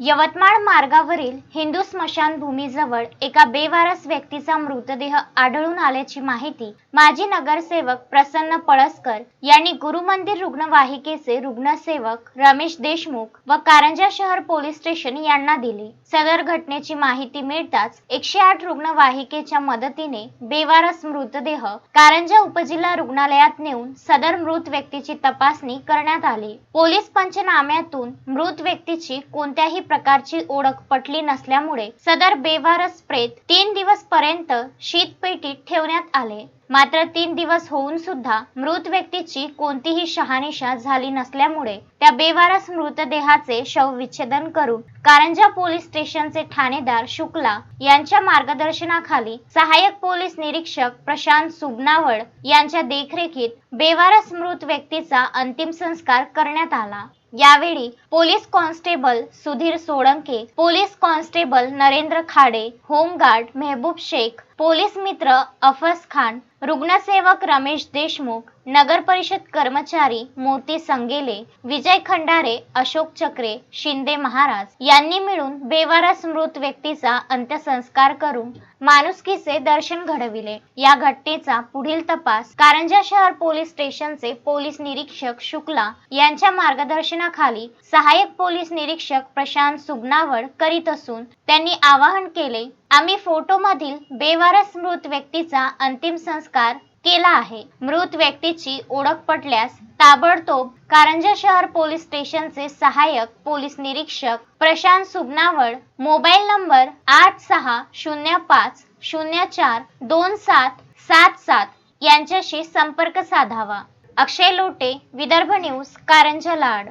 यवतमाळ मार्गावरील हिंदू स्मशानभूमीजवळ एका बेवारस व्यक्तीचा मृतदेह आढळून आल्याची माहिती माजी नगरसेवक प्रसन्न पळसकर यांनी गुरुमंदिर रुग्णवाहिकेचे रुग्णसेवक रमेश देशमुख व कारंजा शहर पोलीस स्टेशन यांना दिली. सदर घटनेची माहिती मिळताच एकशे आठ रुग्णवाहिकेच्या मदतीने बेवारस मृतदेह कारंजा उपजिल्हा रुग्णालयात नेऊन सदर मृत व्यक्तीची तपासणी करण्यात आली. पोलीस पंचनाम्यातून मृत व्यक्तीची कोणत्याही प्रकारची ओळख पटली नसल्यामुळे सदर बेवारस प्रेत तीन दिवस पर्यंत शीतपेटीत ठेवण्यात आले. मात्र तीन दिवस होऊन सुद्धा मृत व्यक्तीची कोणतीही शहानिशा झाली नसल्यामुळे त्या बेवारस मृतदेहाचे शवविच्छेदन करून कारंजा पोलीस स्टेशनचे ठाणेदार शुक्ला यांच्या मार्गदर्शनाखाली सहाय्यक पोलीस निरीक्षक प्रशांत सुबनावड यांच्या देखरेखीत बेवारस मृत व्यक्तीचा अंतिम संस्कार करण्यात आला. यावेळी police constable Sudhir Solanke police constable Narendra Khade home guard Mehboob Shaikh police मित्र अफस खान रुग्णसेवक रमेश देशमुख नगर परिषद कर्मचारी मोती संगेले विजय खंडारे अशोक चक्रे शिंदे महाराज यांनी मिळून बेवारस मृत व्यक्तीचा अंत्यसंस्कार करून माणुसकीचे दर्शन घडविले. या घटनेचा पुढील तपास कारंजा शहर पोलीस स्टेशनचे पोलीस निरीक्षक शुक्ला यांच्या मार्गदर्शनाखाली सहाय्यक पोलीस निरीक्षक प्रशांत सुगनावड करीत असून त्यांनी आवाहन केले आम्ही फोटोमधील बेवारस मृत व्यक्तीचा अंतिम संस्कार केला आहे. मृत व्यक्तीची ओळख पटल्यास ताबडतोब कारंजा शहर पोलीस स्टेशनचे सहाय्यक पोलीस निरीक्षक प्रशांत सुबनावड मोबाईल नंबर आठ सहा शून्य पाच शून्य चार दोन सात सात सात यांच्याशी संपर्क साधावा. अक्षय लोटे विदर्भ न्यूज कारंजा लाड.